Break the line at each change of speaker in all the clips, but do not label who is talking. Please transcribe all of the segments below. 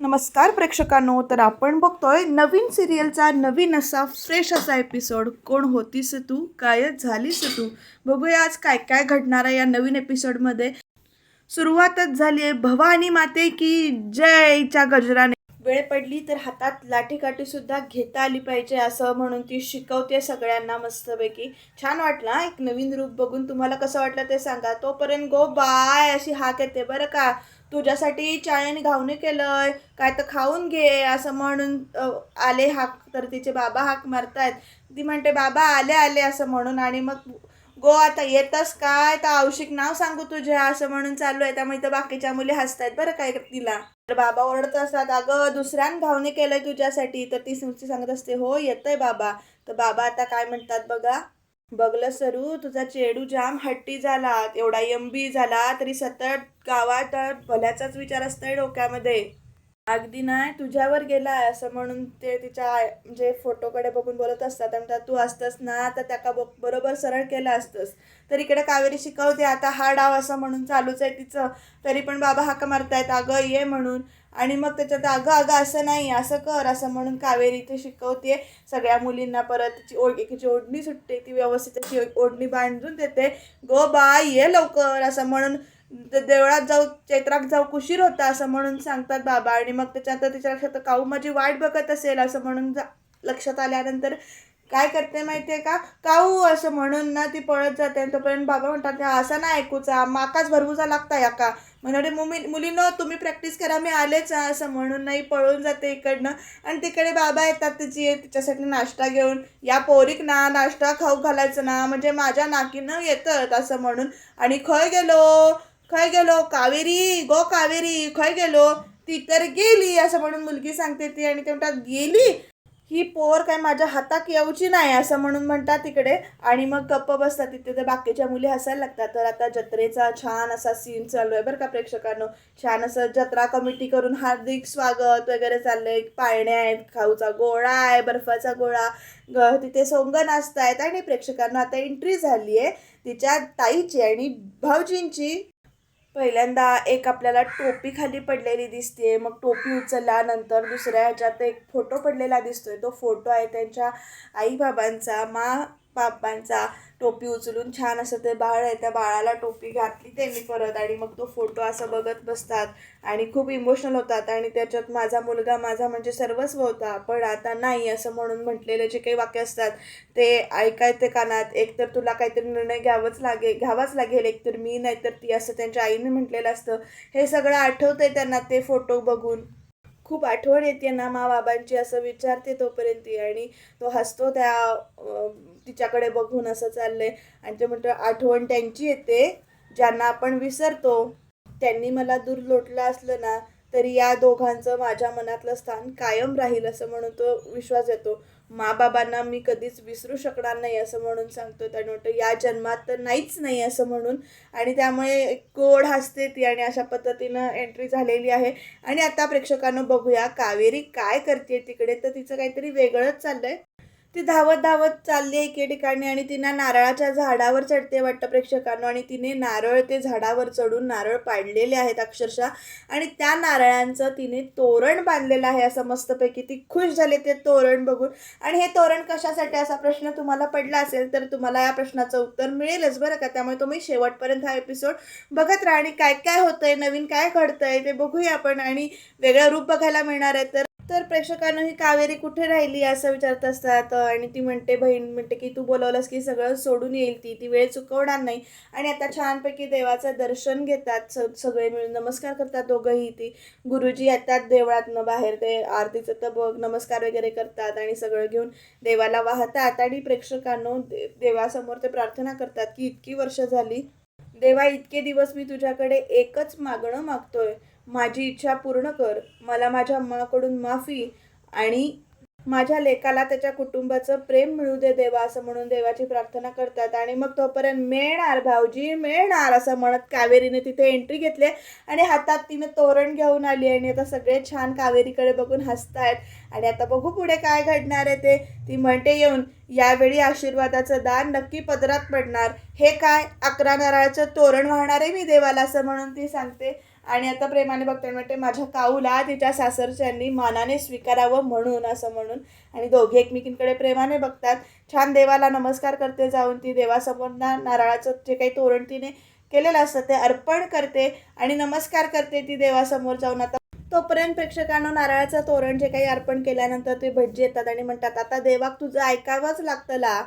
नमस्कार प्रेक्षकांनो तर आपण बघतोय नवीन सिरियलचा नवीन असा फ्रेश असा एपिसोड कोण होतीस तू? काय झालीस तू? बघूया आज काय काय घडणार आहे या नवीन एपिसोडमध्ये सुरुवातच झाली आहे भवानी माते की जयच्या गजराने. वेळ पडली तर हातात लाठीकाठी सुद्धा घेता आली पाहिजे असं म्हणून ती शिकवते सगळ्यांना मस्तपैकी. छान वाटला एक नवीन रूप बघून तुम्हाला कसं वाटलं ते सांगा. तोपर्यंत गो बाय अशी हाक येते बरं का? तुझ्यासाठी चायने घावणे केलंय काय तर खाऊन घे असं म्हणून आले हाक तर तिचे बाबा हाक मारतायत. ती म्हणते बाबा आले आले असं म्हणून. आणि मग गो आता येतस काय तर औषिक नाव सांगू तुझ्या असं म्हणून चालू आहे. त्यामुळे इथं बाकीच्या मुली हसतायत बरं काय तिला. तर बाबा ओरडत असतात अगं दुसऱ्यान घावणे केलंय तुझ्यासाठी. तर ती नुसती सांगत असते हो येतंय बाबा. तर बाबा आता काय म्हणतात बघा बघलं सरू तुझा चेडू जाम हट्टी झाला एवढा यंबी झाला तरी सतत गावात भल्याचाच विचार असतोय डोक्यामध्ये. अगदी नाही तुझ्यावर गेलाय असं म्हणून ते तिच्या आय- म्हणजे फोटोकडे बघून बोलत असतात आणि म्हणतात, तू असतंस ना तर त्याका बरोबर सरळ केलं असतंस. तर इकडे कावेरी शिकवते आता हा डाव असं म्हणून चालूच आहे तिचं. तरी पण बाबा हाका मारतायत अगं ये म्हणून. आणि मग त्याच्यात अगं अगं असं नाही असं कर असं म्हणून कावेरी इथे शिकवते सगळ्या मुलींना परत तिची ओढ एकीची ओढणी सुटते ती व्यवस्थित त्याची ओढणी बांधून देते. गो बाय ये लवकर असं म्हणून देवळात जाऊ चैत्रात जाऊ कुशीर होता असं म्हणून सांगतात बाबा. आणि मग त्याच्यानंतर तिच्या लक्षात काऊ माझी वाट बघत असेल असं म्हणून जा लक्षात आल्यानंतर काय करते माहितीये का? काऊ असं म्हणून ना ती पळत जाते आणि तोपर्यंत बाबा म्हणतात असं नाही ऐकूचा. माकाच भरवूचा लागता या का? म्हणजे मुली मुलीनं तुम्ही प्रॅक्टिस करा. मी आलेच असं म्हणून नाही पळून जाते इकडनं. आणि तिकडे बाबा येतात तिची तिच्यासाठी नाश्ता घेऊन. या पोरीक ना नाश्ता खाऊ घालायचं ना. म्हणजे माझ्या नाकीनं येतं असं म्हणून. आणि खय गेलो? खय गेलो? कावेरी? गो कावेरी. खय गेलो? ती तर गेली. असं म्हणून मुलगी सांगते ती. आणि ते म्हणतात गेली? ही पोर काय माझ्या हातात येऊची नाही असं म्हणून म्हणतात तिकडे आणि मग गप्प बसतात. तिथे तर बाकीच्या मुली हसायला लागतात. तर आता जत्रेचा छान असा सीन चालू आहे बरं का प्रेक्षकांनो. छान असं जत्रा कमिटी करून हार्दिक स्वागत वगैरे चाललंय. पाळण्या आहेत खाऊचा गोळा आहे बर्फाचा गोळा. ग तिथे सोंग नाचतायत. आणि प्रेक्षकांना आता एंट्री झाली आहे तिच्या ताईची आणि भाऊजींची. पहिल्यांदा एक आपल्याला टोपी खाली पडलेली दिसते मग टोपी उचलल्यानंतर दुसऱ्या ह्याच्यात एक फोटो पडलेला दिसतोय. तो फोटो आहे त्यांच्या आई बाबांचा मा बाबांचा टोपी उचलून छान असं ते बाळ आहे त्या बाळाला टोपी घातली त्यांनी परत आणि मग तो फोटो असं बघत बसतात आणि खूप इमोशनल होतात आणि त्याच्यात माझा मुलगा माझा म्हणजे सर्वस्व होता पण आता नाही असं म्हणून म्हटलेले जे काही वाक्य असतात ते ऐकायचे कानात. एकतर तुला काहीतरी निर्णय घ्यावाच लागेल घ्यावाच लागेल एकतर मी नाहीतर ती असं त्यांच्या आईने म्हटलेलं असतं. हे सगळं आठवतंय त्यांना ते फोटो बघून. खूप आठवण येते ना मा बाबांची असं विचारते तोपर्यंत ती आणि तो हसतो त्या तिच्याकडे बघून असं चाललंय. आणि ते म्हणतो आठवण त्यांची येते ज्यांना आपण विसरतो. त्यांनी मला दूर लोटलं असलं ना तरी या दोघांचं माझ्या मनातलं स्थान कायम राहील असं म्हणून तो विश्वास येतो मा बाबांना मी कधीच विसरू शकणार नाही असं म्हणून सांगतो त्याने म्हणतो या जन्मात तर नाहीच नाही असं म्हणून. आणि त्यामुळे गोड हसते ती आणि अशा पद्धतीनं एंट्री झालेली आहे. आणि आता प्रेक्षकांना बघूया कावेरी काय करते तिकडे? तर तिचं काहीतरी वेगळंच चाललं आहे ती धावत धावत चालली आहे एके ठिकाणी आणि तिनं नारळाच्या झाडावर चढते वाटतं प्रेक्षकांना. आणि तिने नारळ ते झाडावर चढून नारळ पाडलेले आहेत अक्षरशः. आणि त्या नारळांचं तिने तोरण बांधलेलं आहे असं मस्तपैकी. ती खुश झाली ते तोरण बघून. आणि हे तोरण कशासाठी असा प्रश्न तुम्हाला पडला असेल तर तुम्हाला या प्रश्नाचं उत्तर मिळेलच बरं का. त्यामुळे तुम्ही शेवटपर्यंत हा एपिसोड बघत राहा. आणि काय काय होतंय नवीन काय घडतंय ते बघूया आपण. आणि वेगळं रूप बघायला मिळणार आहे तर तर प्रेक्षकांना ही कावेरी कुठे राहिली असं विचारत असतात. आणि ती म्हणते बहीण म्हणते की तू बोलवलंस की सगळं सोडून येईल ती. ती वेळ चुकवणार नाही. आणि आता छानपैकी देवाचं दर्शन घेतात. स सगळे मिळून नमस्कार करतात दोघंही ती. गुरुजी येतात देवळातनं बाहेर. ते आरतीचं तर बघ नमस्कार वगैरे करतात आणि सगळं घेऊन देवाला वाहतात. आणि प्रेक्षकांनो दे देवासमोर ते प्रार्थना करतात की इतकी वर्ष झाली देवा इतके दिवस मी तुझ्याकडे एकच मागणं मागतोय. माझी इच्छा पूर्ण कर. मला माझ्या अम्माकडून माफी आणि माझ्या लेकाला त्याच्या कुटुंबाचं प्रेम मिळू दे देवा असं म्हणून देवाची प्रार्थना करतात. आणि मग तोपर्यंत मिळणार भाऊजी मिळणार असं म्हणत कावेरीने तिथे एंट्री घेतली. आणि हातात तिने तोरण घेऊन आली आणि आता सगळे छान कावेरीकडे बघून हसतायत. आणि आता बघू पुढे काय घडणार आहे ते. ती म्हणते येऊन यावेळी आशीर्वादाचं दान नक्की पदरात पडणार. हे काय? अकरा नारळाचं तोरण वाहणार आहे मी देवाला असं म्हणून ती सांगते. आणि आता प्रेमाने बघते म्हणते माझ्या काऊला तिच्या सासरच्यांनी मानाने स्वीकारावं म्हणून असं म्हणून. आणि दोघे एकमेकींकडे प्रेमाने बघतात. छान देवाला नमस्कार करते जाऊन ती. देवासमोर ना नारळाचं जे काही तोरण तिने केलेलं असतं ते अर्पण करते आणि नमस्कार करते ती देवासमोर जाऊन. आता तोपर्यंत प्रेक्षकांना नारळाचं तोरण जे काही अर्पण केल्यानंतर ते भटजी येतात आणि म्हणतात आता देवाक तुझं ऐकावंच लागतला.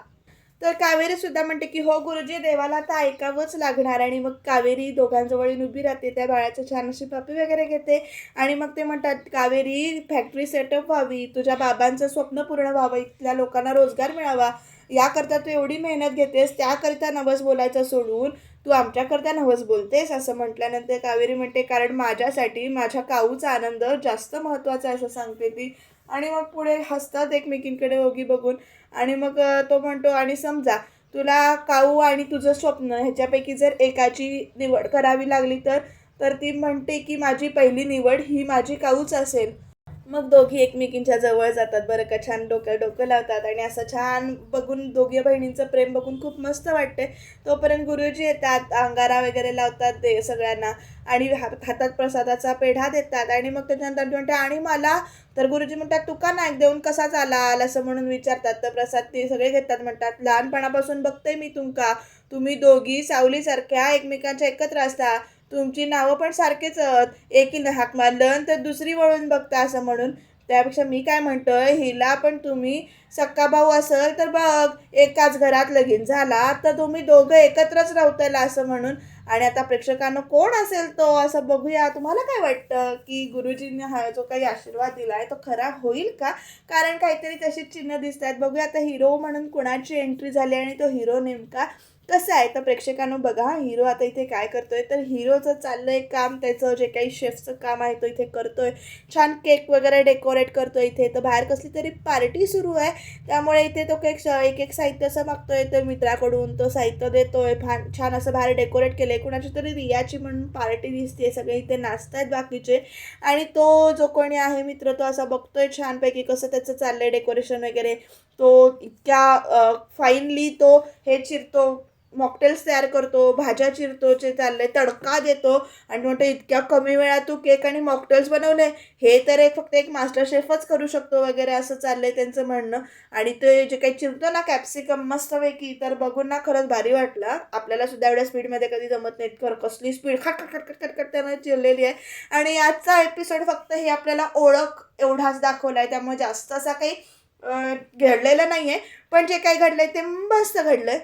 तर कावेरी सुद्धा म्हणते की हो गुरुजी देवाला आता ऐकावंच लागणार. आणि मग कावेरी दोघांजवळ उभी राहते त्या बाळाचं छान अशी पापी वगैरे घेते. आणि मग ते म्हणतात कावेरी फॅक्टरी सेटअप व्हावी तुझ्या बाबांचं स्वप्न पूर्ण व्हावं इथल्या लोकांना रोजगार मिळावा. याकरता तू एवढी मेहनत घेतेस त्याकरिता नवस बोलायचं सोडून तू आमच्याकरता नवस बोलतेस असं म्हटल्यानंतर कावेरी म्हणते कारण माझ्यासाठी माझ्या काऊचा आनंद जास्त महत्त्वाचा आहे असं सांगते ती. आणि मग पुढे हसतात एकमेकींकडे ओगी बघून. आणि मग तो म्हणतो आणि समजा तुला काऊ आणि तुझं स्वप्न ह्याच्यापैकी जर एकाची निवड करावी लागली तर तर ती म्हणते की माझी पहिली निवड ही माझी काऊच असेल. मग दोघी एकमेकींच्या जवळ जातात बरं का? छान डोक्या डोकं लावतात आणि असं छान बघून दोघी बहिणींचं प्रेम बघून खूप मस्त वाटते तोपर्यंत गुरुजी येतात अंगारा वगैरे लावतात ते सगळ्यांना आणि हातात प्रसादाचा पेढा देतात आणि मग त्याच्यानंतर म्हणतात आणि मला? तर गुरुजी म्हणतात तुका नायक देऊन कसा चालाल असं म्हणून विचारतात. तर प्रसाद ते सगळे घेतात म्हणतात लहानपणापासून बघते मी तुमका. तुम्ही दोघी सावलीसारख्या एकमेकांच्या एकत्र असता. तुमची नावं पण सारखेच एकीनं हाक मारलं तर दुसरी वळून बघता असं म्हणून. त्यापेक्षा मी काय म्हणतोय हिला पण तुम्ही सक्का भाऊ असेल तर बघ एकाच घरात लगीन झाला तर तुम्ही दोघं एकत्रच राहतायला असं म्हणून. आणि आता प्रेक्षकांना कोण असेल तो असं बघूया. तुम्हाला काय वाटतं की गुरुजींनी हा जो काही आशीर्वाद दिला आहे तो खरा होईल का? कारण काहीतरी तशीच चिन्ह दिसत आहेत बघूया आता हिरो म्हणून कुणाची एंट्री झाली आणि तो हिरो नेमका कसं आहे? तर प्रेक्षकांनो बघा हिरो आता इथे काय करतोय? तर हिरोचं चाललंय काम. त्याचं जे काही शेफचं काम आहे तो इथे करतोय. छान केक वगैरे डेकोरेट करतोय इथे. तर बाहेर कसली तरी पार्टी सुरू आहे. त्यामुळे इथे तो केक एक एक साहित्य असं मागतोय. तर मित्राकडून तो साहित्य देतोय. फान छान असं बाहेर डेकोरेट केलंय. कुणाची तरी रियाची म्हणून पार्टी दिसते सगळे इथे नाचतायत बाकीचे. आणि तो जो कोणी आहे मित्र तो असा बघतोय छानपैकी कसं त्याचं चाललंय डेकोरेशन वगैरे. तो इतक्या फाईनली तो हे चिरतो मॉकटेल्स तयार करतो भाज्या चिरतो जे चाललंय तडका देतो. आणि म्हणतो इतक्या कमी वेळात तू केक आणि मॉकटेल्स बनवले हे तर एक फक्त एक मास्टर शेफच करू शकतो वगैरे असं चाललंय त्यांचं म्हणणं. आणि ते जे काही चिरतो ना कॅप्सिकम मस्तपैकी तर बघून ना खरंच भारी वाटलं. आपल्याला सुद्धा एवढ्या स्पीडमध्ये कधी जमत नाहीत. खरं कसली स्पीड खट खट त्यानं चिरलेली आहे. आणि आजचा एपिसोड फक्त हे आपल्याला ओळख एवढाच दाखवला आहे त्यामुळे जास्त असा काही घडलेलं नाही आहे पण जे काही घडलंय ते मस्त घडलंय.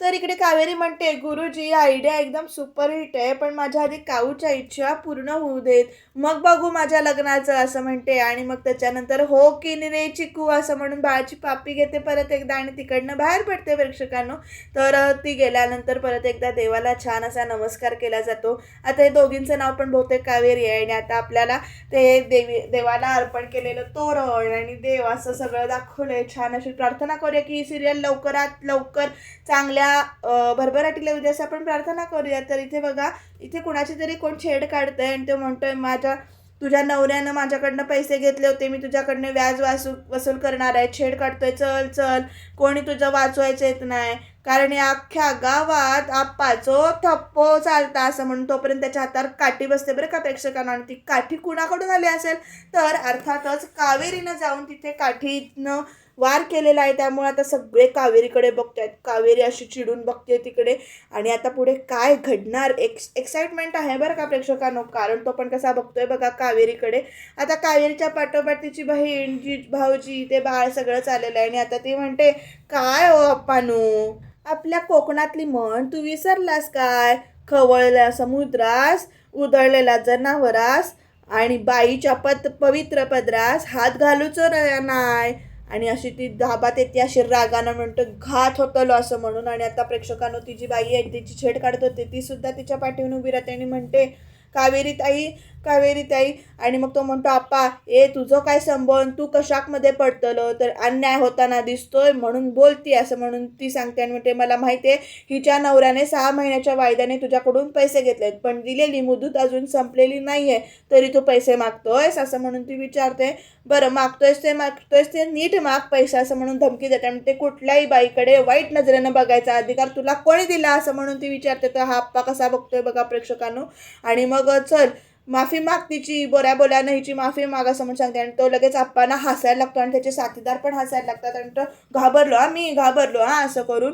तर इकडे कावेरी म्हणते गुरुजी आयडिया एकदम सुपरहिट आहे पण माझ्या आधी काऊच्या इच्छा पूर्ण होऊ देत. मग बघू माझ्या लग्नाचं असं म्हणते. आणि मग त्याच्यानंतर हो की नि रे चिकू असं म्हणून बाळाची पापी घेते. परत एकदा आणि तिकडनं बाहेर पडते प्रेक्षकांनो. तर ती गेल्यानंतर परत एकदा देवाला छान असा नमस्कार केला जातो. आता हे दोघींचं नाव पण बहुतेक कावेरी आहे. आणि आता आपल्याला ते देवी देवाला अर्पण केलेलं तोरण आणि देव असं सगळं दाखवलंय. छान अशी प्रार्थना करूया की ही सिरियल लवकरात लवकर चांगल्या या भरभराटीला उद्या असं आपण प्रार्थना करूया. तर इथे बघा इथे कुणाची तरी कोण छेड काढतंय आणि तो म्हणतोय माझ्या तुझ्या नवऱ्यानं माझ्याकडनं पैसे घेतले होते मी तुझ्याकडनं व्याज वासू वसूल करणार आहे. छेड काढतोय चल चल. कोणी तुझं वाचवायचं येत नाही. कारण या अख्ख्या गावात आप्पाचो थप्पो चालता असं म्हणून तोपर्यंत त्याच्या हातावर काठी बसते बरं का प्रेक्षकांना. आणि ती काठी कुणाकडून आली असेल? तर अर्थातच कावेरीनं जाऊन तिथे काठीनं वार केलेला आहे. त्यामुळे आता सगळे कावेरीकडे बघतायत. कावेरी अशी चिडून बघते तिकडे. आणि आता पुढे काय घडणार? एक्स एक्साइटमेंट आहे बरं का प्रेक्षकांनो. कारण तो पण कसा बघतोय बघा कावेरीकडे. आता कावेरीच्या पाठोपाठ तिची बहीण जी भाऊजी ते बाळ सगळं चाललेलं आहे. आणि आता ती म्हणते काय हो अप्पानू? आपल्या कोकणातली म्हण तू विसरलास काय? खवळल्या समुद्रास उधळलेला जनावरास आणि बाईच्या पत पवित्र पदरास हात घालूचो नाय. आणि अशी ती धाबात येते अशी रागानं म्हणतो घात होतलो असं म्हणून. आणि आता प्रेक्षकांनो ती जी बाई आहे तिची छेड काढत होती ती सुद्धा तिच्या पाठीवर उभी राहते आणि म्हणते कावेरी ताई कावेरी ताई. आणि मग तो म्हणतो आप्पा ए तुझं काय संबंध तू कशाकमध्ये पडतलं? तर अन्याय होताना दिसतोय म्हणून बोलती असं म्हणून ती सांगते. आणि म्हणते मला माहिती आहे हिच्या नवऱ्याने सहा महिन्याच्या वायद्याने तुझ्याकडून पैसे घेतलेत पण दिलेली मुदत अजून संपलेली नाही आहे तरी तू पैसे मागतोयस? असं म्हणून ती विचारते. बरं मागतोयस ते मागतोयस ते नीट माग पैसे असं म्हणून धमकी देते. आणि ते कुठल्याही बाईकडे वाईट नजरेनं बघायचा अधिकार तुला कोणी दिला? असं म्हणून ती विचारते. तर हा आप्पा कसा बघतोय बघा प्रेक्षकांनो? आणि मग चल माफी माग तिची बोऱ्या बोल्या नाहीची माफी माग असं म्हणून सांगते. आणि तो लगेच आप्पांना हसायला लागतो आणि त्याचे साथीदार पण हसायला लागतात आणि तो घाबरलो हा मी घाबरलो हा असं करून.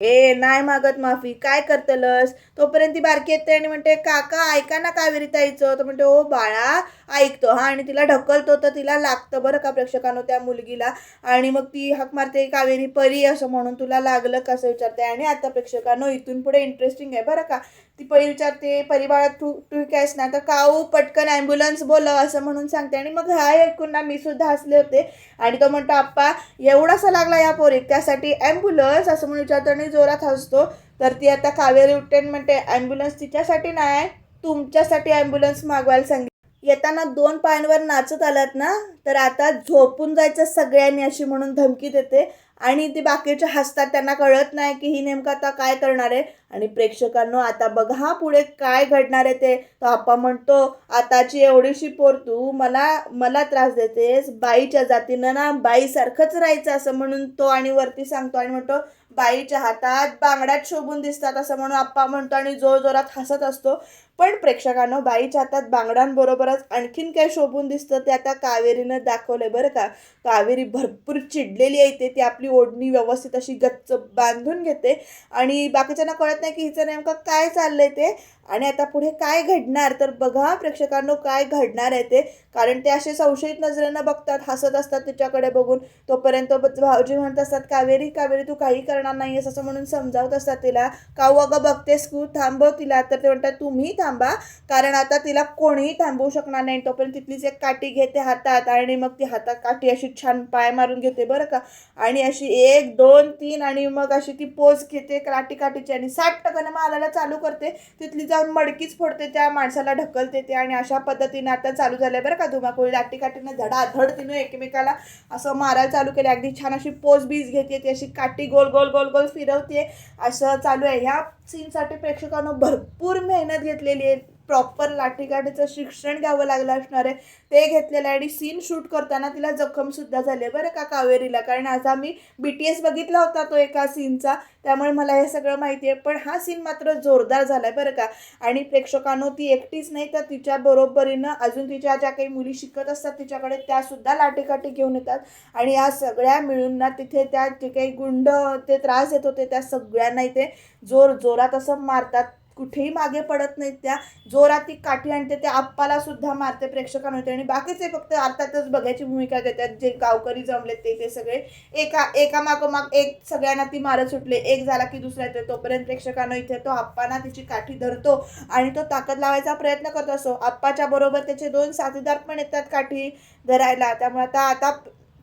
ए नाही मागत माफी काय करतलस? तोपर्यंत ती बारकी येते आणि म्हणते काका ऐका ना कावेरी ताईचं तर म्हणते ओ बाळा ऐकतो हा आणि तिला ढकलतो तर तिला लागतं बरं का प्रेक्षकांनो त्या मुलगीला. आणि मग ती हक मारते कावेरी परी असं म्हणून तुला लागलं कसं विचारते. आणि आता प्रेक्षकांनो इथून पुढे इंटरेस्टिंग आहे बरं का. ती परी विचारते परिवारात तू तू कायस ना तर काऊ पटकन ॲम्ब्युलन्स बोलव असं म्हणून सांगते. आणि मग हा ऐकून ना मी सुद्धा हसले होते. आणि तो म्हणतो आप्पा एवढासा लागला या पोरीत त्यासाठी ॲम्ब्युलन्स असं म्हणून विचारतो आणि जोरात हसतो. तर ती आता कावेरी उठते म्हणते ॲम्ब्युलन्स तिच्यासाठी नाही तुमच्यासाठी ॲम्ब्युलन्स मागवायला सांगितलं. येताना दोन पायांवर नाचत आलात ना तर आता झोपून जायचं सगळ्यांनी अशी म्हणून धमकी देते. आणि ते बाकीचे हसतात त्यांना कळत नाही की ही नेमकं आता काय करणार आहे. आणि प्रेक्षकांनो आता बघा हा पुढे काय घडणार आहे ते. तो आप्पा म्हणतो आताची एवढीशी पोर तू मला मला त्रास देतेस. बाईच्या जातीनं ना बाईसारखंच राहायचं असं म्हणून तो आणि वरती सांगतो आणि म्हणतो बाईच्या हातात बांगड्यात शोभून दिसतात असं म्हणून आप्पा म्हणतो आणि जोरजोरात हसत असतो. पण प्रेक्षकांनो बाईच्या हातात बांगड्यांबरोबरच आणखीन काय शोभून दिसतं ते आता कावेरीनं दाखवलंय बरं का. कावेरी भरपूर चिडलेली आहे ते ती आपली ओढणी व्यवस्थित अशी गच्च बांधून घेते. आणि बाकीच्यांना कळत नाही की हिचं नेमकं काय चाललंय ते. आणि आता पुढे काय घडणार? तर बघा प्रेक्षकांनो काय घडणार आहे ते. कारण ते असे संशयित नजरेनं बघतात हसत असतात तिच्याकडे बघून. तोपर्यंत भाऊजी म्हणत असतात कावेरी कावेरी तू काही करणार नाही असं म्हणून समजावत असतात तिला. काऊ अगं बघतेस तू? थांबव तिला. तर ते म्हणतात तुम्ही थांब थांबा. कारण आता तिला कोणीही थांबवू शकणार नाही. तोपर्यंत तिथलीच एक काठी घेते हातात आणि मग ती हातात काठी अशी छान पाय मारून घेते बरं का. आणि अशी एक दोन तीन आणि मग अशी ती पोज घेते काठी काठीची आणि साठ टक्क्यानं मारायला चालू करते. तिथली जाऊन मडकीच फोडते त्या माणसाला ढकलते ते आणि अशा पद्धतीने आता चालू झालंय बरं का धुमाकूळ. लाटी काठीनं धडाधड तिनं एकमेकाला असं मारायला चालू केलं अगदी छान अशी पोज बीज घेते ती अशी काठी गोल गोल गोल गोल फिरवते. असं चालू आहे. ह्या सीनसाठी प्रेक्षकांना भरपूर मेहनत घेतलेली आहे. प्रॉपर लाठीकाठीचं शिक्षण घ्यावं लागलं असणार आहे. ते घेतलेलं आहे आणि सीन शूट करताना तिला जखमसुद्धा झाली आहे. बरं का कावेरीला? कारण आज आम्ही बी टी एस बघितला होता तो एका सीनचा त्यामुळे मला हे सगळं माहिती आहे. पण हा सीन मात्र जोरदार झाला आहे बरं का? आणि प्रेक्षकांनो ती एकटीच नाही तर तिच्या बरोबरीनं अजून तिच्या ज्या काही मुली शिकत असतात तिच्याकडे त्यासुद्धा लाठीकाठी घेऊन येतात. आणि या सगळ्या मिळून ना तिथे त्या जे काही गुंड ते त्रास देत होते त्या सगळ्यांना इथे जोर जोरात असं मारतात. कुठेही मागे पडत नाहीत त्या. जोरात ती काठी आणते त्या आप्पाला सुद्धा मारते प्रेक्षकांना होते आणि बाकीचे फक्त अर्थातच बघायची भूमिका घेतात जे गावकरी जमले ते ते सगळे. एका एका मागोमाग एक सगळ्यांना ती मारत सुटले. एक झाला की दुसरा येतो तोपर्यंत प्रेक्षकांना इथे तो आप्पाना तिची काठी धरतो आणि तो ताकद लावायचा प्रयत्न करत असतो. आप्पाच्या बरोबर त्याचे दोन साथीदार पण येतात काठी धरायला. त्यामुळे आता आता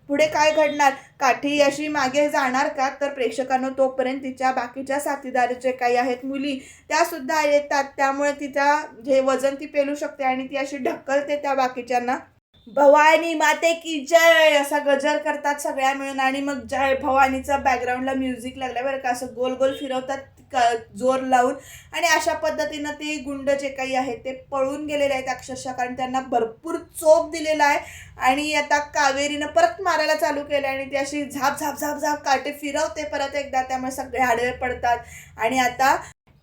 पुढे काय घडणार? काठी अशी मागे जाणार का? तर प्रेक्षकांना तोपर्यंत तिच्या बाकीच्या साथीदार जे काही आहेत मुली त्या सुद्धा येतात. त्यामुळे तिचा जे वजन ती पेलू शकते आणि ती अशी ढकलते त्या बाकीच्यांना. भवानी माते की जय! असा गजर करतात सगळ्या मिळून आणि मग जय! भवानीचा बॅकग्राऊंडला म्युझिक लागल्यावर बरं का. असं गोल गोल फिरवतात. जोर लावून आणि अशा पद्धतीनं ते गुंड जे काही आहेत ते पळून गेलेले आहेत अक्षरशः कारण त्यांना भरपूर चोप दिलेला आहे. आणि आता कावेरीनं परत मारायला चालू केलं आणि ती अशी झाप झाप झाप झाप काटे फिरवते परत एकदा त्यामुळे सगळे आडवे पडतात. आणि आता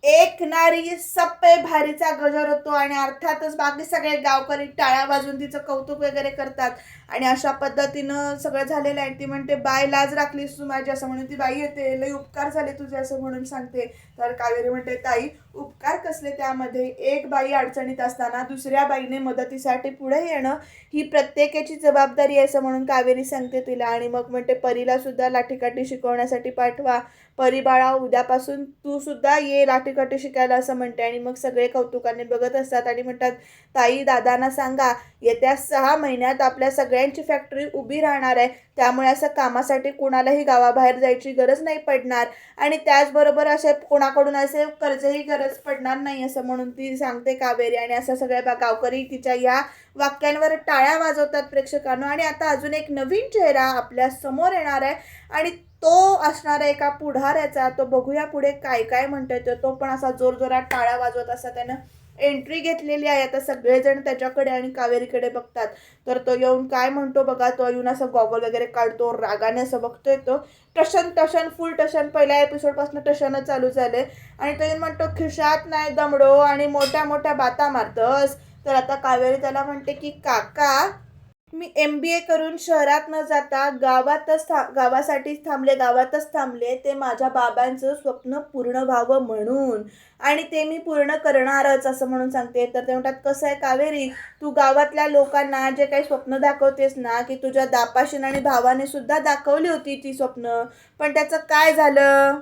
एक नारी सप्पे भारीचा गजर होतो आणि अर्थातच बाकी सगळे गावकरी टाळ्या वाजून तिचं कौतुक वगैरे करतात. आणि अशा पद्धतीनं सगळं झालेलं आहे. ती म्हणते बाय लाज राखलीस तू माझी असं म्हणून ती बाई येते. लई उपकार झाले तुझे असं म्हणून सांगते. तर कावेरी म्हणते ताई उपकार कसले त्यामध्ये? एक बाई अडचणीत असताना दुसऱ्या बाईने मदतीसाठी पुढे येणं ही प्रत्येकाची जबाबदारी आहे असं म्हणून कावेरी सांगते तिला. आणि मग म्हणते परीला सुद्धा लाठीकाठी शिकवण्यासाठी पाठवा. परी बाळा उद्यापासून तू सुद्धा ये लाठीकाठी शिकायला असं म्हणते. आणि मग सगळे कौतुकाने बघत असतात आणि म्हणतात ताई दादांना सांगा येत्या सहा महिन्यात आपल्या सगळ्या सगळ्यांची फॅक्टरी उभी राहणार आहे. त्यामुळे असं कामासाठी कुणालाही गावाबाहेर जायची गरज नाही पडणार. आणि त्याचबरोबर असे कोणाकडून असे कर्जही गरज पडणार नाही असं म्हणून ती सांगते कावेरी. आणि असं सगळ्या बा- गावकरी तिच्या या वाक्यांवर टाळ्या वाजवतात प्रेक्षकांनो. आणि आता अजून एक नवीन चेहरा आपल्यासमोर येणार आहे. आणि तो असणार आहे एका पुढाऱ्याचा. तो बघूया पुढे काय काय म्हणतोय तो. तो पण असा जोरजोरात टाळ्या वाजवत असा त्यानं एंट्री घेतलेली आहे. आता सगळेजण त्याच्याकडे आणि कावेरीकडे बघतात. तर तो येऊन काय म्हणतो बघा तो येऊन असं गॉगल वगैरे काढतो रागाने असं बघतोय तो. टशन टशन फुल टशन. पहिल्या एपिसोडपासून टशनच चालू झाले. आणि तो येऊन म्हणतो खिशात नाही दमडो आणि मोठ्या मोठ्या बाता मारतस. तर आता कावेरी त्याला म्हणते की काका मी एम बी ए करून शहरात न जाता गावातच था गावासाठीच थांबले गावातच थांबले ते माझ्या बाबांचं स्वप्न पूर्ण व्हावं म्हणून. आणि ते मी पूर्ण करणारच असं म्हणून सांगते. तर ते म्हणतात कसं आहे कावेरी? तू गावातल्या लोकांना जे काही स्वप्न दाखवतेस ना की तुझ्या दापाशीन आणि भावाने सुद्धा दाखवली होती ती स्वप्न. पण त्याचं काय झालं?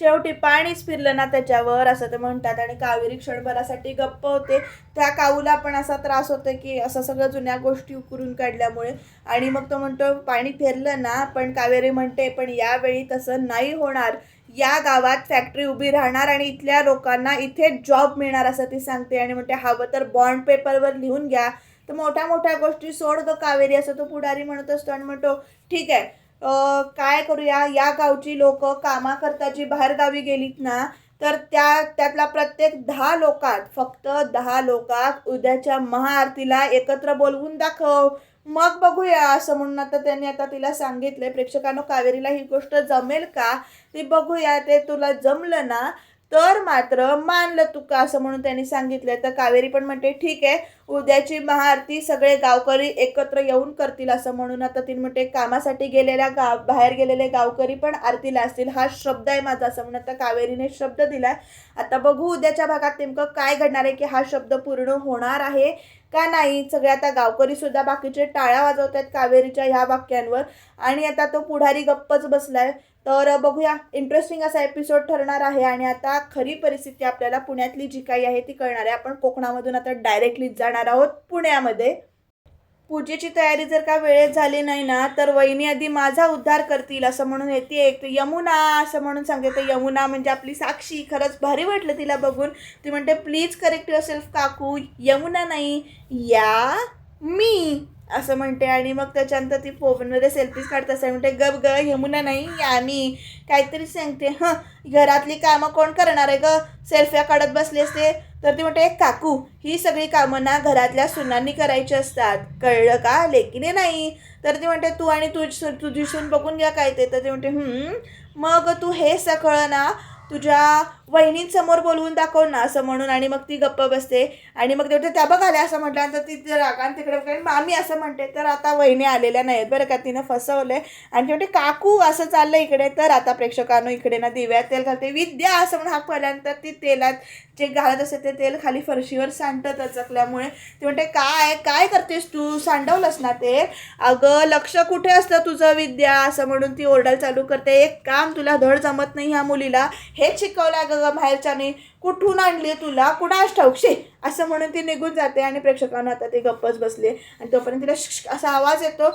शेवटी पाणीच फिरलं ना त्याच्यावर असं ते म्हणतात. आणि कावेरी क्षणभरासाठी गप्प होते. त्या काऊला पण असा त्रास होतो की असं सगळं जुन्या गोष्टी उकरून काढल्यामुळे. आणि मग तो म्हणतो पाणी फिरलं ना पण कावेरी म्हणते पण यावेळी तसं नाही होणार. या गावात फॅक्टरी उभी राहणार आणि इथल्या लोकांना इथे जॉब मिळणार असं ती सांगते. आणि म्हणते हवं तर बॉन्ड पेपरवर लिहून घ्या. तर मोठ्या मोठ्या गोष्टी सोड ग कावेरी असं तो पुढारी म्हणत असतो. आणि म्हणतो ठीक आहे काय करूया? या गावची लोक कामाकरता जी बाहेरगावी गेलीत ना तर त्या त्यातला प्रत्येक दहा लोकात फक्त दहा लोकात उद्याच्या महाआरतीला एकत्र बोलवून दाखव. मग बघूया असं म्हणून आता त्यांनी आता तिला सांगितलंय. प्रेक्षकांनो कावेरीला ही गोष्ट जमेल का? ती बघूया. ते तुला जमलं ना तर मात्र मानलं तुका असं म्हणून त्यांनी सांगितलं तर कावेरी पण म्हणते ठीक आहे उद्याची महाआरती सगळे गावकरी एकत्र येऊन करतील असं म्हणून. आता ती म्हणते कामासाठी गेलेल्या गाव बाहेर गेलेले गावकरी पण आरतीला असतील. हा शब्द आहे माझा असं म्हणून आता कावेरीने शब्द दिला आता बघू उद्याच्या भागात नेमकं काय घडणार आहे की हा शब्द पूर्ण होणार आहे का नाही? सगळे आता गावकरी सुद्धा बाकीचे टाळ्या वाजवत आहेत कावेरीच्या ह्या वाक्यांवर. आणि आता तो पुढारी गप्पच बसलाय. तर बघूया. इंटरेस्टिंग असा एपिसोड ठरणार आहे आणि आता खरी परिस्थिती आपल्याला पुण्यातली जी काही आहे ती कळणार आहे. आपण कोकणामधून आता डायरेक्टली जाणार आहोत पुण्यामध्ये. पूजेची तयारी जर का वेळेत झाली नाही ना तर वहिनी आधी माझा उद्धार करतील असं म्हणून येते. एक यमुना असं म्हणून सांगते. तर यमुना म्हणजे आपली साक्षी. खरंच भारी वाटलं तिला बघून. ती म्हणते प्लीज करेक्ट युअर सेल्फ काकू. यमुना नाही. या मी. असं म्हणते आणि मग त्याच्यानंतर ती फोनमध्ये सेल्फीज काढत असते म्हणते गप ग यमुना नाही आम्ही काहीतरी सांगते हं घरातली कामं कोण करणार आहे ग? सेल्फ्या काढत बसली असते. तर ती म्हणते काकू ही सगळी कामं ना घरातल्या सुनांनी करायची असतात. कळलं का? लेकीने नाही. तर ती म्हणते तू आणि तुझ तुझी सून बघून घ्या काय ते. तर ती म्हणते मग तू हे सगळं ना तुझ्या वहिनींसमोर बोलवून दाखव ना असं म्हणून आणि मग ती गप्प बसते. आणि मग तेवढं त्या बघ आल्या असं म्हटल्यानंतर ती रागान तिकडे आणि मामी असं म्हणते. तर आता वहिनी आलेल्या नाहीत बरं का तिनं फसवलंय. आणि तेवढे काकू असं चाललं इकडे. तर आता प्रेक्षकांनो इकडे ना दिव्यात तेल घालते. विद्या असं म्हणून हाक पडल्यानंतर ती तेलात जे घालत असते ते तेल खाली फरशीवर सांडत अचकल्यामुळे ती म्हणते काय काय करतेस तू? सांडवलंस ना ते अगं लक्ष कुठे असतं तुझं विद्या? असं म्हणून ती ओरडायला चालू करते. एक काम तुला धड जमत नाही ह्या मुलीला. हेच शिकवलं अगं ग बाहेरच्याने कुठून आणली तुला? कुणास ठाऊकशे असं म्हणून ती निघून जाते आणि प्रेक्षकांना आता ती गप्पच बसली आणि तोपर्यंत तिला असा आवाज येतो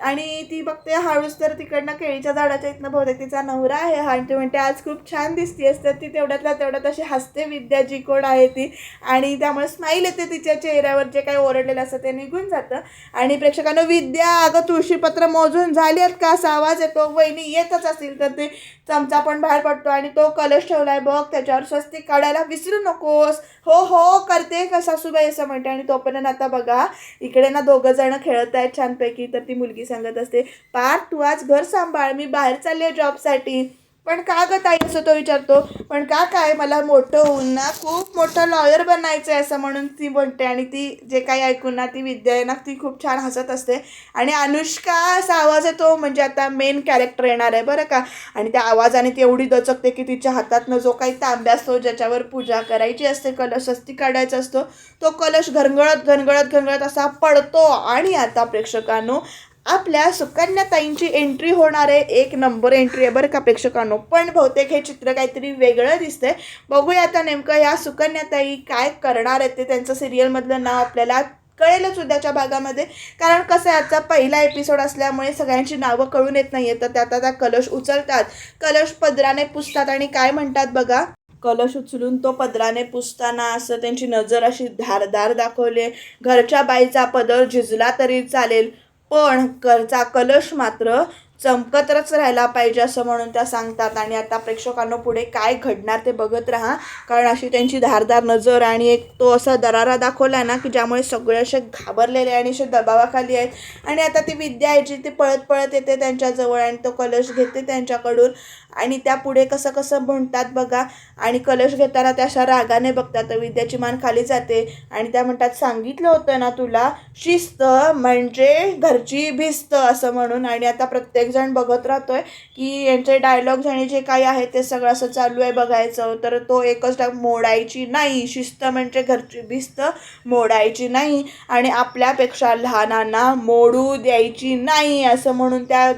आणि ती बघते हळूच तर तिकडनं केळीच्या झाडाच्या इथनं बहुतेक तिचा नवरा आहे हा आणि ती म्हणते आज खूप छान दिसतीयस. तर ती तेवढ्यातल्या तेवढ्यात अशी हसते विद्या जी कोण आहे ती? आणि त्यामुळे स्माईल येते तिच्या चेहऱ्यावर जे काही ओरडलेलं असतं ते निघून जातं. आणि प्रेक्षकांना विद्या अगं तुळशीपत्र मोजून झाली आहेत का? असा आवाज येतो वहिनी येतच असतील तर ते चमचा पण बाहेर पडतो आणि तो कलश ठेवला आहे बघ त्याच्यावर स्वस्तिक काढायला विसरू नकोस. हो हो करते का सासूबाई असं म्हणते. आणि तोपर्यंत आता बघा इकडे ना दोघं जण खेळत आहेत छानपैकी. तर ती मुलगी सांगत असते पार तू आज घर सांभाळ. मी बाहेर चालले जॉबसाठी पण का ग ताई असं तो विचारतो? पण का काय मला मोठं होऊन ना खूप मोठं लॉयर बनायचं आहे असं म्हणून ती म्हणते आणि ती जे काही ऐकून ना ती विद्या आहे ना ती खूप छान हसत असते. आणि अनुष्का असा आवाज येतो म्हणजे आता मेन कॅरेक्टर येणार आहे बरं का. आणि त्या आवाजाने ती एवढी दचकते की तिच्या हातातनं जो काही तांब्या असतो ज्याच्यावर पूजा करायची असते कलश असती काढायचा असतो तो कलश घरंगळत घनगळत घनगळत असा पडतो. आणि आता प्रेक्षकांनो आपल्या सुकन्याताईंची एंट्री होणार आहे. एक नंबर एंट्री आहे बरं का प्रेक्षकांनो. पण बहुतेक हे चित्र काहीतरी वेगळं दिसतंय. बघूया आता नेमकं या सुकन्याताई काय करणार आहेत ते त्यांचं सिरियलमधलं नाव आपल्याला कळेलच उद्याच्या भागामध्ये. कारण कसं आहे आजचा पहिला एपिसोड असल्यामुळे सगळ्यांची नावं कळून येत नाही आहेत तर त्यात आता कलश उचलतात. कलश पदराने पुसतात आणि काय म्हणतात बघा? कलश उचलून तो पदराने पुसताना असं त्यांची नजर अशी धारदार दाखवली घरच्या बाईचा पदर झिजला तरी चालेल. पण करचा कलश मात्र चमकतच राहायला पाहिजे असं म्हणून त्या सांगतात. आणि आता प्रेक्षकांना पुढे काय घडणार ते बघत राहा. कारण अशी त्यांची धारदार नजर आणि एक तो असा दरारा दाखवला ना की ज्यामुळे सगळे असे घाबरलेले आणि असे दबावाखाली आहेत. आणि आता ती विद्या आहे जी ती पळत पळत येते त्यांच्याजवळ आणि तो कलश घेते त्यांच्याकडून. आणि त्या पुढे कसं कसं म्हणतात बघा. आणि कलश घेताना त्या अशा रागाने बघतात विद्याची मान खाली जाते. आणि त्या म्हणतात सांगितलं होतं ना तुला शिस्त म्हणजे घरची भिस्त असं म्हणून. आणि आता प्रत्येकजण बघत राहतो आहे की यांचे डायलॉग्स आणि जे काही आहे ते सगळं असं चालू आहे बघायचं. तर तो एकच डाग मोडायची नाही. शिस्त म्हणजे घरची भिस्त मोडायची नाही. आणि आपल्यापेक्षा लहानांना मोडू द्यायची नाही असं म्हणून त्या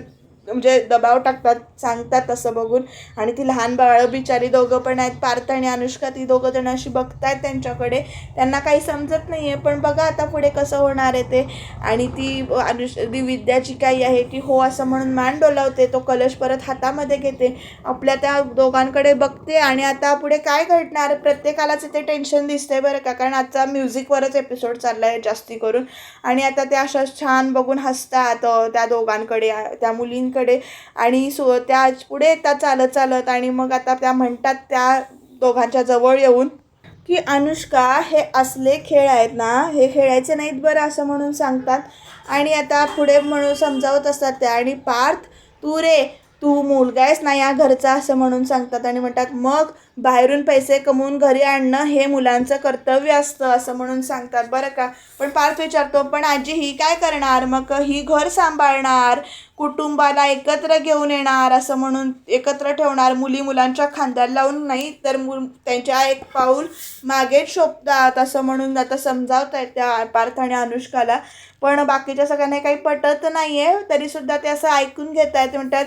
म्हणजे दबाव टाकतात सांगतात तसं बघून. आणि ती लहान बाळं बिचारी दोघं पण आहेत पार्थ आणि अनुष्का ती दोघं जण अशी बघतायत त्यांच्याकडे. त्यांना काही समजत नाही आहे पण बघा आता पुढे कसं होणार आहे ते. आणि ती अनुष ती विद्याची काही आहे की हो असं म्हणून मान डोलावते तो कलश परत हातामध्ये घेते. आपल्या त्या दोघांकडे बघते आणि आता पुढे काय घडणार? प्रत्येकालाच ते टेन्शन दिसतंय बरं का कारण आजचा म्युझिकवरच एपिसोड चालला आहे जास्ती करून. आणि आता त्या अशा छान बघून हसतात त्या दोघांकडे त्या मुलींकडे. आणि सो त्या पुढे येतात चालत चालत आणि मग आता त्या म्हणतात त्या दोघांच्या जवळ येऊन की अनुष्का हे असले खेळ आहेत ना हे खेळायचे नाहीत बरं असं म्हणून सांगतात. आणि आता पुढे म्हणून समजावत असतात त्या आणि पार्थ तू रे तू मुलगा आहेस ना या घरचा असं म्हणून सांगतात आणि म्हणतात मग बाहेरून पैसे कमवून घरी आणणं हे मुलांचं कर्तव्य असतं असं म्हणून सांगतात बरं का. पण पार्थ विचारतो पण आजी ही काय करणार? मग ही घर सांभाळणार कुटुंबाला एकत्र घेऊन येणार असं म्हणून एकत्र ठेवणार मुली मुलांच्या खांद्याला लावून नाही तर मु त्यांच्या एक पाऊल मागेच शोभतात असं म्हणून आता समजावत आहेत त्या पार्थ आणि अनुष्काला. पण बाकीच्या सगळ्यांना काही पटत नाही आहे तरीसुद्धा ते असं ऐकून घेत आहेत म्हणतात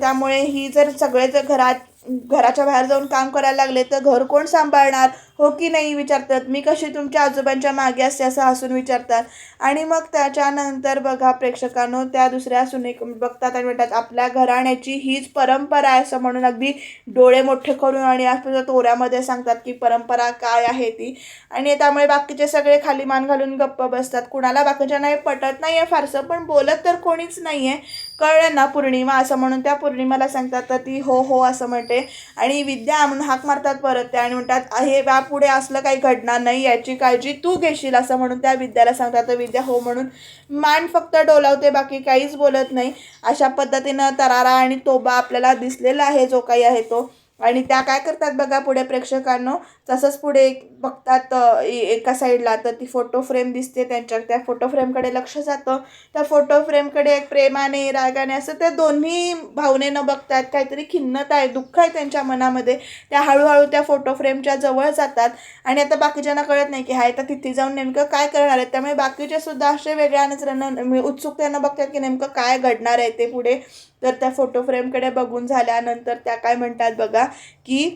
त्यामुळे ही जर सगळे जर घरात घराच्या बाहेर जाऊन काम करायला लागले तर घर कोण सांभाळणार? हो की नाही विचारतात? मी कशी तुमच्या आजोबांच्या मागे असते असं हसून विचारतात. आणि मग त्याच्यानंतर बघा प्रेक्षकांनो त्या दुसऱ्या सुने बघतात आणि म्हणतात आपल्या घराण्याची हीच परंपरा आहे असं म्हणून अगदी डोळे मोठे करून आणि आपल्या तोऱ्यामध्ये सांगतात की परंपरा काय आहे ती. आणि त्यामुळे बाकीचे सगळे खाली मान घालून गप्प बसतात. कुणाला बाकीच्या नाही पटत नाही आहे फारसं पण बोलत तर कोणीच नाही आहे कळलं ना पौर्णिमा असं म्हणून त्या पौर्णिमाला सांगतात तर ती हो हो असं म्हणते. आणि विद्या म्हणून हाक मारतात परत त्या आणि म्हणतात हे पुढे असलं काही घडणार नाही याची काळजी तू घेशील असं म्हणून त्या विद्याला सांगतात. तर विद्या हो म्हणून मान फक्त डोलावते बाकी काहीच बोलत नाही. अशा पद्धतीनं तरारा आणि तोबा आपल्याला दिसलेला आहे जो काही आहे तो. आणि त्या काय करतात बघा पुढे प्रेक्षकांनो तसंच पुढे एक बघतात ए- एका साईडला तर ती फोटो फ्रेम दिसते त्यांच्या त्या फोटो फ्रेमकडे लक्ष जातं. त्या फोटो फ्रेमकडे एक प्रेमाने रागाने असं त्या दोन्ही भावनेनं बघतात. काहीतरी खिन्नता आहे दुःख आहे त्यांच्या मनामध्ये. त्या हळूहळू त्या फोटो फ्रेमच्या जवळ जातात. आणि आता बाकीच्यांना कळत नाही की हा आता तिथे जाऊन नेमकं काय करणार आहेत? त्यामुळे बाकीचे सुद्धा असे वेगळ्या नजरेनं उत्सुकतेनं बघतात की नेमकं काय घडणार आहे ते पुढे. तर त्या फोटो फ्रेमकडे बघून झाल्यानंतर त्या काय म्हणतात बघा की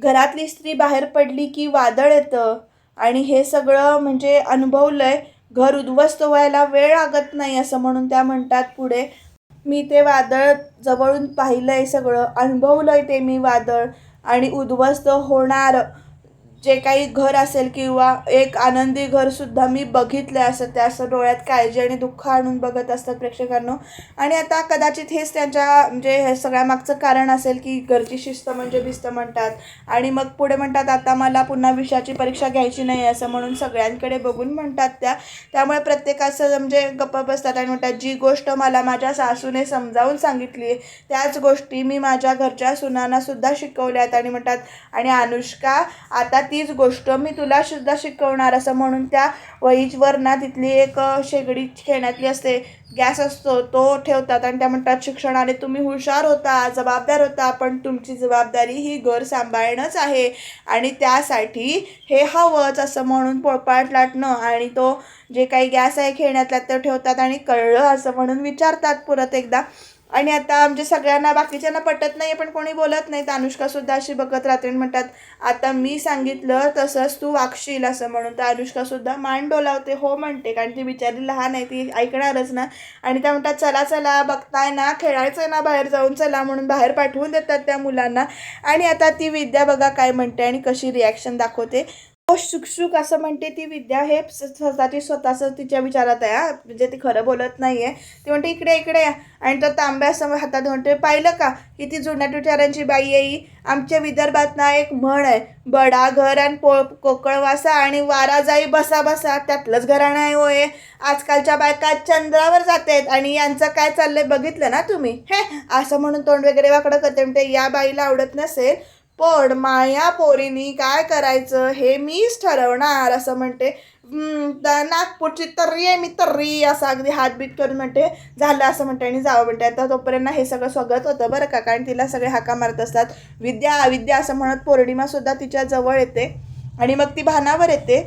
घरातली स्त्री बाहेर पडली की वादळ येतं. आणि हे सगळं म्हणजे अनुभवलं आहे घर उद्ध्वस्त व्हायला वेळ लागत नाही असं म्हणून त्या म्हणतात पुढे मी ते वादळ जवळून पाहिलं आहे सगळं. अनुभवलं आहे ते मी वादळ. आणि उद्ध्वस्त होणार जे काही घर असेल किंवा एक आनंदी घरसुद्धा मी बघितलं असं त्या असं डोळ्यात काळजी आणि दुःख आणून बघत असतात प्रेक्षकांनो. आणि आता कदाचित हेच त्यांच्या म्हणजे हे सगळ्या मागचं कारण असेल की घरची शिस्त म्हणजे भिस्त म्हणतात. आणि मग पुढे म्हणतात आता मला पुन्हा विषयाची परीक्षा घ्यायची नाही असं म्हणून सगळ्यांकडे बघून म्हणतात त्या. त्यामुळे प्रत्येकाचं म्हणजे गप्प बसतात आणि म्हणतात जी गोष्ट मला माझ्या सासूने समजावून सांगितली त्याच गोष्टी मी माझ्या घरच्या सुनांना सुद्धा शिकवल्यात. आणि म्हणतात आणि अनुष्का आता तीच गोष्ट मी तुला सुद्धा शिकवणार असं म्हणून त्या वहीवर ना तिथली एक शेगडी खेळण्यातली असते गॅस असतो तो ठेवतात आणि त्या म्हणतात शिक्षणाने तुम्ही हुशार होता जबाबदार होता पण तुमची जबाबदारी ही घर सांभाळणंच आहे आणि त्यासाठी हे हवंच असं म्हणून पोळपाट लाटणं आणि तो जे काही गॅस आहे खेळण्यातला तो ठेवतात आणि कळलं असं म्हणून विचारतात परत एकदा. आणि आता म्हणजे सगळ्यांना बाकीच्यांना पटत नाही पण कोणी बोलत नाही तर अनुष्कासुद्धा अशी बघत राहते आणि म्हणतात आता मी सांगितलं तसंच तू वागशील असं म्हणून. तर अनुष्कासुद्धा मान डोलावते हो म्हणते कारण ती बिचारी लहान आहे ती ऐकणारच ना. आणि त्या म्हणतात चला चला बघताय ना खेळायचं ना बाहेर जाऊन चला म्हणून बाहेर पाठवून देतात त्या मुलांना. आणि आता ती विद्या बघा काय म्हणते आणि कशी रिॲक्शन दाखवते. हो असं म्हणते ती विद्या. हे स्वतःची स्वतःच तिच्या विचारात आहे हा. म्हणजे ती खरं बोलत नाहीये. ती म्हणते इकडे इकडे या. आणि तो तांब्या असं हातात म्हणते पाहिलं का? किती जुन्या विचारांची बाई आहे ही? आमच्या विदर्भात ना एक म्हण आहे. बडा घर आणि पो कोकळ वासा आणि वारा जाई बसा बसा. त्यातलंच घराणं आहे होय. आजकालच्या बायका चंद्रावर आहेत आणि यांचं काय चाललंय बघितलं ना तुम्ही? हे असं म्हणून तोंड वगैरे वाकडं करते. म्हणते या बाईला आवडत नसेल पण माया पोरीनी काय करायचं? हे मीच ठरवणार असं म्हणते. नागपूरची तर्री आहे मी तर्री असं अगदी हातबीट करून म्हणते. झालं असं म्हणते आणि जावं म्हणते. आता तोपर्यंत हे सगळं स्वागत होतं बरं का कारण तिला सगळे हाका मारत असतात. विद्या अविद्या असं म्हणत पौर्णिमासुद्धा तिच्या जवळ येते. आणि मग ती भानावर येते.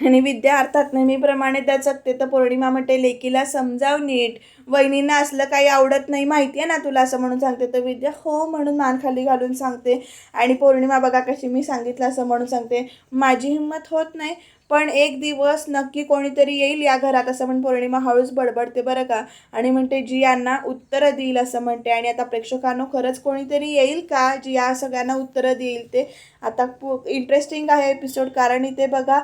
आणि विद्या अर्थात नेहमीप्रमाणे त्या जगते तर पौर्णिमा म्हणते लेकीला समजाव नीट. वहिनींना असलं काही आवडत नाही माहिती आहे ना तुला असं म्हणून सांगते. तर विद्या हो म्हणून मान खाली घालून सांगते. आणि पौर्णिमा बघा कशी मी सांगितलं असं म्हणून सांगते. माझी हिंमत होत नाही पण एक दिवस नक्की कोणीतरी येईल या घरात असं म्हणून पौर्णिमा हळूच बडबडते बरं का. आणि म्हणते जी यांना उत्तरं देईल असं म्हणते. आणि आता प्रेक्षकांनो खरंच कोणीतरी येईल का? जी या सगळ्यांना उत्तरं देईल ते. आता पु इंटरेस्टिंग आहे एपिसोड कारण इथे बघा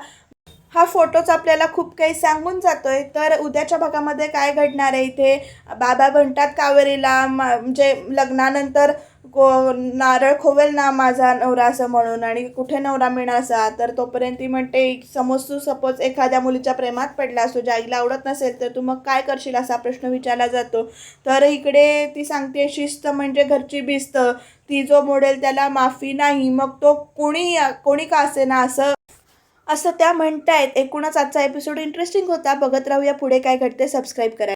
हा फोटोच आपल्याला खूप काही सांगून जातोय. तर उद्याच्या भागामध्ये काय घडणार आहे इथे? बाबा म्हणतात कावेरीला मा- म्हणजे लग्नानंतर को नारळ खोवेल ना माझा नवरा असं म्हणून आणि कुठे नवरा मिळणार असा तर तोपर्यंत ती म्हणते समज तू सपोज एखाद्या मुलीच्या प्रेमात पडला असतो ज्या आईला आवडत नसेल तर तू मग काय करशील? असा प्रश्न विचारला जातो. तर इकडे ती सांगते शिस्त म्हणजे घरची भिस्त. ती जो मोडेल त्याला माफी नाही. मग तो कोणी कोणी का असे ना असं असं त्या म्हणतायत. एकूणच आजचा एपिसोड इंटरेस्टिंग होता. बघत राहूया पुढे काय घडते सबस्क्राईब करा.